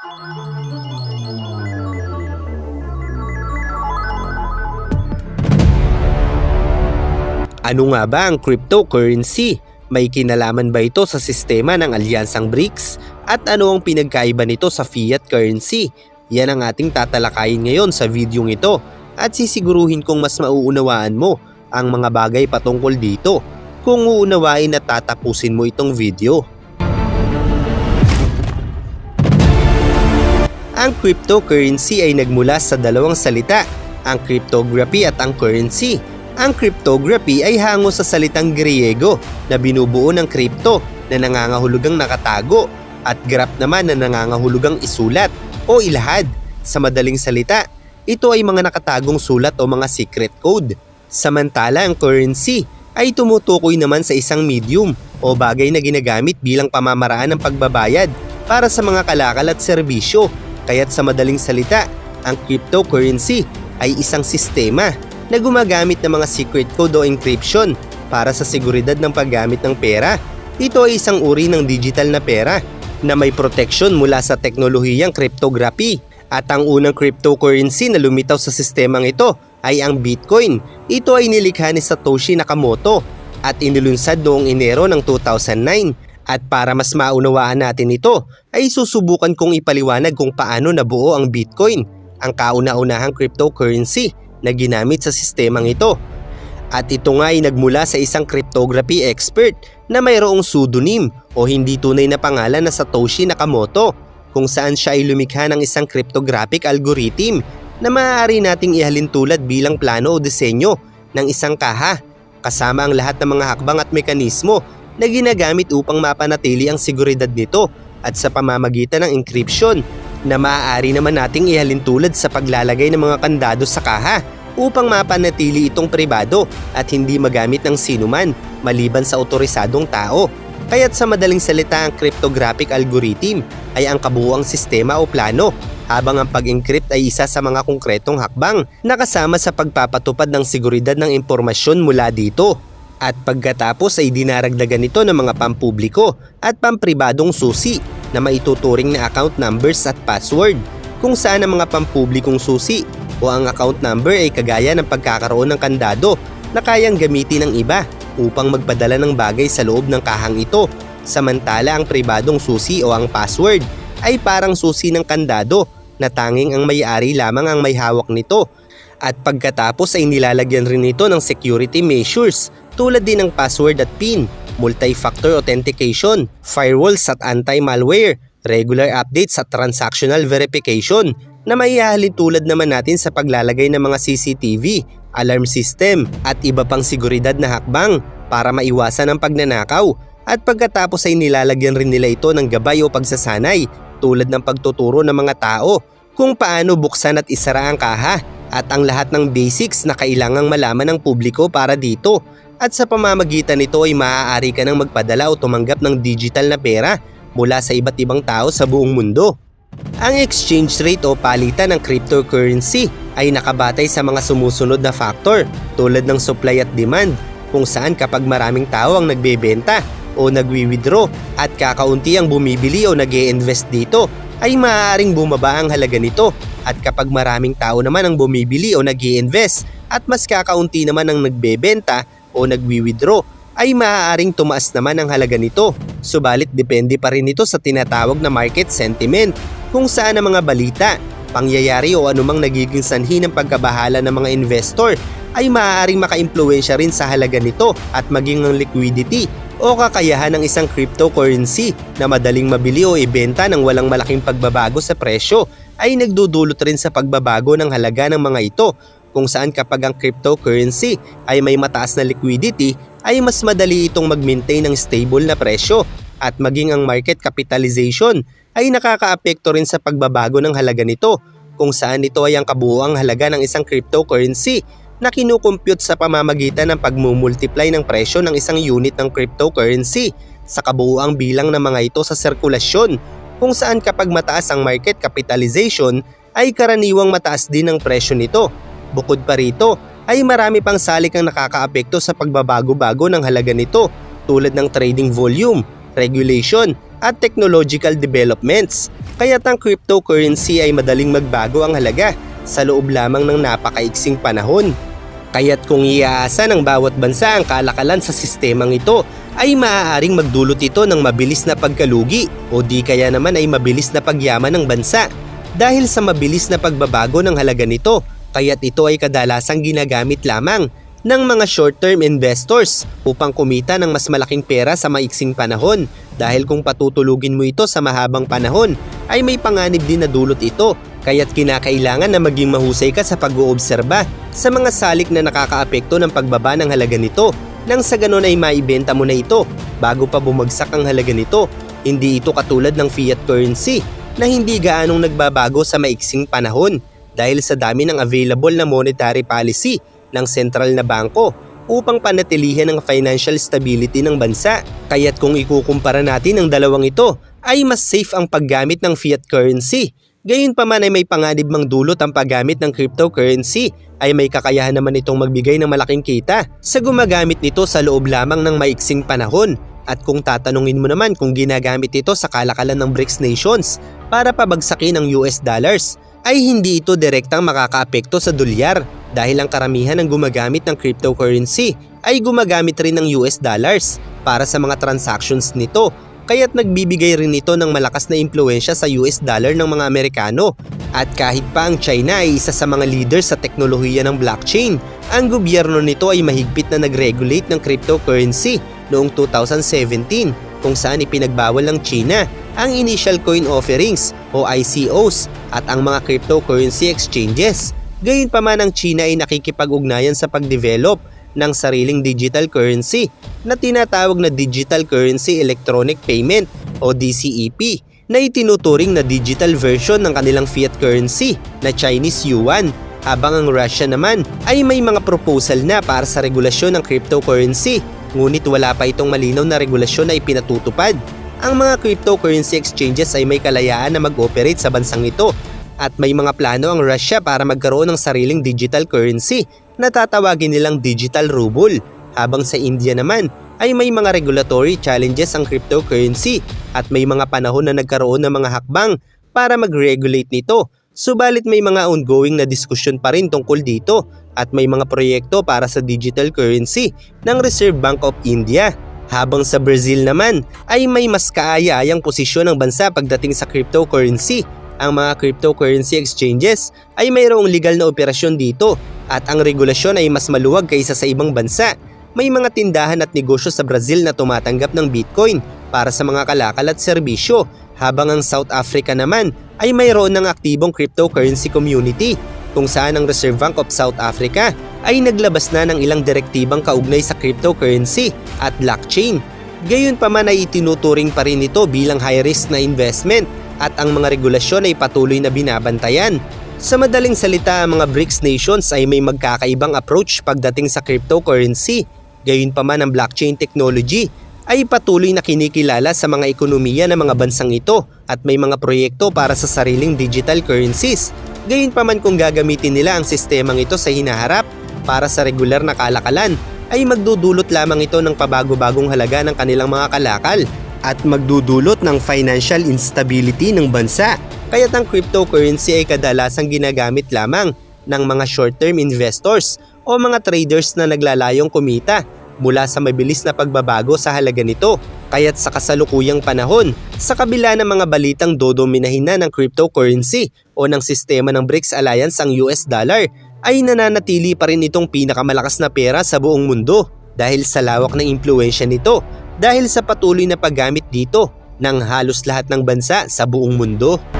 Ano nga ba ang cryptocurrency? May kinalaman ba ito sa sistema ng alyansang BRICS? At ano ang pinagkaiba nito sa fiat currency? Yan ang ating tatalakayin ngayon sa videong ito at sisiguruhin kong mas mauunawaan mo ang mga bagay patungkol dito kung uunawain at tatapusin mo itong video. Ang cryptocurrency ay nagmula sa dalawang salita, ang cryptography at ang currency. Ang cryptography ay hango sa salitang Griego na binubuo ng crypto na nangangahulugang nakatago at graph naman na nangangahulugang isulat o ilahad. Sa madaling salita, ito ay mga nakatagong sulat o mga secret code. Samantala ang currency ay tumutukoy naman sa isang medium o bagay na ginagamit bilang pamamaraan ng pagbabayad para sa mga kalakal at serbisyo. Kaya't sa madaling salita, ang cryptocurrency ay isang sistema na gumagamit ng mga secret code o encryption para sa seguridad ng paggamit ng pera. Ito ay isang uri ng digital na pera na may protection mula sa teknolohiyang cryptography. At ang unang cryptocurrency na lumitaw sa sistemang ito ay ang Bitcoin. Ito ay nilikha ni Satoshi Nakamoto at inilunsad noong Enero ng 2009. At para mas maunawaan natin ito, ay susubukan kong ipaliwanag kung paano nabuo ang Bitcoin, ang kauna-unahang cryptocurrency na ginamit sa sistemang ito. At ito nga ay nagmula sa isang cryptography expert na mayroong pseudonym o hindi tunay na pangalan na Satoshi Nakamoto kung saan siya ay lumikha ng isang cryptographic algorithm na maaari nating ihalin tulad bilang plano o disenyo ng isang kaha kasama ang lahat ng mga hakbang at mekanismo na ginagamit upang mapanatili ang seguridad nito at sa pamamagitan ng encryption na maaari naman nating ihalin tulad sa paglalagay ng mga kandado sa kaha upang mapanatili itong pribado at hindi magamit ng sinuman maliban sa otorisadong tao. Kaya't sa madaling salita ang cryptographic algorithm ay ang kabuuang sistema o plano habang ang pag-encrypt ay isa sa mga konkretong hakbang na kasama sa pagpapatupad ng seguridad ng impormasyon mula dito. At pagkatapos ay dinaragdagan ito ng mga pampubliko at pampribadong susi na maituturing na account numbers at password kung saan ang mga pampublikong susi o ang account number ay kagaya ng pagkakaroon ng kandado na kayang gamitin ng iba upang magpadala ng bagay sa loob ng kahang ito. Samantala ang pribadong susi o ang password ay parang susi ng kandado na tanging ang may-ari lamang ang may hawak nito. At pagkatapos ay nilalagyan rin ito ng security measures tulad din ng password at PIN, multi-factor authentication, firewalls at anti-malware, regular updates at transactional verification na maihahalin tulad naman natin sa paglalagay ng mga CCTV, alarm system at iba pang seguridad na hakbang para maiwasan ang pagnanakaw at pagkatapos ay nilalagyan rin nila ito ng gabay o pagsasanay tulad ng pagtuturo ng mga tao kung paano buksan at isara ang kaha at ang lahat ng basics na kailangang malaman ng publiko para dito at sa pamamagitan nito ay maaari ka nang magpadala o tumanggap ng digital na pera mula sa iba't ibang tao sa buong mundo. Ang exchange rate o palitan ng cryptocurrency ay nakabatay sa mga sumusunod na factor tulad ng supply at demand kung saan kapag maraming tao ang nagbebenta o nagwi-withdraw at kakaunti ang bumibili o nag invest dito ay maaaring bumaba ang halaga nito at kapag maraming tao naman ang bumibili o nag invest at mas kakaunti naman ang nagbebenta o nagwi-withdraw ay maaaring tumaas naman ang halaga nito. Subalit depende pa rin ito sa tinatawag na market sentiment kung saan ang mga balita, pangyayari o anumang nagiging sanhi ng pagkabahala ng mga investor ay maaaring makaimpluensya rin sa halaga nito at maging ang liquidity o kakayahan ng isang cryptocurrency na madaling mabili o ibenta ng walang malaking pagbabago sa presyo ay nagdudulot rin sa pagbabago ng halaga ng mga ito kung saan kapag ang cryptocurrency ay may mataas na liquidity ay mas madali itong mag-maintain ng stable na presyo at maging ang market capitalization ay nakakaapekto rin sa pagbabago ng halaga nito kung saan ito ay ang kabuuang halaga ng isang cryptocurrency na kinukumpute sa pamamagitan ng pagmumultiply ng presyo ng isang unit ng cryptocurrency sa kabuuang bilang ng mga ito sa sirkulasyon kung saan kapag mataas ang market capitalization ay karaniwang mataas din ang presyo nito. Bukod pa rito ay marami pang salik ang nakakaapekto sa pagbabago-bago ng halaga nito tulad ng trading volume, regulation at technological developments. Kaya't ang cryptocurrency ay madaling magbago ang halaga sa loob lamang ng napakaiksing panahon. Kaya't kung iaasa ng bawat bansa ang kalakalan sa sistemang ito, ay maaaring magdulot ito ng mabilis na pagkalugi o di kaya naman ay mabilis na pagyaman ng bansa. Dahil sa mabilis na pagbabago ng halaga nito, kaya't ito ay kadalasang ginagamit lamang ng mga short-term investors upang kumita ng mas malaking pera sa maiksing panahon. Dahil kung patutulugin mo ito sa mahabang panahon ay may panganib din na dulot ito. Kaya't kinakailangan na maging mahusay ka sa pag-oobserba sa mga salik na nakakaapekto ng pagbaba ng halaga nito. Nang sa ganon ay maibenta mo na ito bago pa bumagsak ang halaga nito. Hindi ito katulad ng fiat currency na hindi gaanong nagbabago sa maiksing panahon dahil sa dami ng available na monetary policy ng sentral na bangko upang panatilihin ang financial stability ng bansa. Kaya't kung ikukumpara natin ang dalawang ito, ay mas safe ang paggamit ng fiat currency. Gayunpaman ay may panganib mang dulot ang paggamit ng cryptocurrency ay may kakayahan naman itong magbigay ng malaking kita sa gumagamit nito sa loob lamang ng maiksing panahon. At kung tatanungin mo naman kung ginagamit ito sa kalakalan ng BRICS nations para pabagsakin ang US dollars, ay hindi ito direktang makakaapekto sa dolyar dahil ang karamihan ng gumagamit ng cryptocurrency ay gumagamit rin ng US dollars para sa mga transactions nito kaya't nagbibigay rin ito ng malakas na impluensya sa US dollar ng mga Amerikano. At kahit pa ang China ay isa sa mga leaders sa teknolohiya ng blockchain, ang gobyerno nito ay mahigpit na nag-regulate ng cryptocurrency noong 2017 kung saan ipinagbawal ng China ang initial coin offerings o ICOs at ang mga cryptocurrency exchanges. Gayunpaman ang China ay nakikipag-ugnayan sa pagdevelop ng sariling digital currency na tinatawag na Digital Currency Electronic Payment o DCEP na itinuturing na digital version ng kanilang fiat currency na Chinese Yuan habang ang Russia naman ay may mga proposal na para sa regulasyon ng cryptocurrency ngunit wala pa itong malinaw na regulasyon na ipinatutupad. Ang mga cryptocurrency exchanges ay may kalayaan na mag-operate sa bansang ito at may mga plano ang Russia para magkaroon ng sariling digital currency na tatawagin nilang digital ruble habang sa India naman ay may mga regulatory challenges ang cryptocurrency at may mga panahon na nagkaroon ng mga hakbang para mag-regulate nito. Subalit may mga ongoing na diskusyon pa rin tungkol dito at may mga proyekto para sa digital currency ng Reserve Bank of India. Habang sa Brazil naman ay may mas kaaya-ayang posisyon ng bansa pagdating sa cryptocurrency ang mga cryptocurrency exchanges ay mayroong legal na operasyon dito at ang regulasyon ay mas maluwag kaysa sa ibang bansa. May mga tindahan at negosyo sa Brazil na tumatanggap ng Bitcoin para sa mga kalakal at serbisyo habang ang South Africa naman ay mayroon ng aktibong cryptocurrency community kung saan ang Reserve Bank of South Africa ay naglabas na ng ilang direktibang kaugnay sa cryptocurrency at blockchain. Gayunpaman ay itinuturing pa rin ito bilang high risk na investment at ang mga regulasyon ay patuloy na binabantayan. Sa madaling salita, ang mga BRICS nations ay may magkakaibang approach pagdating sa cryptocurrency. Gayunpaman ang blockchain technology ay patuloy na kinikilala sa mga ekonomiya ng mga bansang ito at may mga proyekto para sa sariling digital currencies. Gayunpaman kung gagamitin nila ang sistemang ito sa hinaharap para sa regular na kalakalan ay magdudulot lamang ito ng pabago-bagong halaga ng kanilang mga kalakal at magdudulot ng financial instability ng bansa. Kaya't ang cryptocurrency ay kadalasang ginagamit lamang ng mga short-term investors o mga traders na naglalayong kumita mula sa mabilis na pagbabago sa halaga nito. Kaya't sa kasalukuyang panahon, sa kabila ng mga balitang dodominahin na ng cryptocurrency o ng sistema ng BRICS Alliance ang US dollar, ay nananatili pa rin itong pinakamalakas na pera sa buong mundo dahil sa lawak ng impluensya nito dahil sa patuloy na paggamit dito ng halos lahat ng bansa sa buong mundo.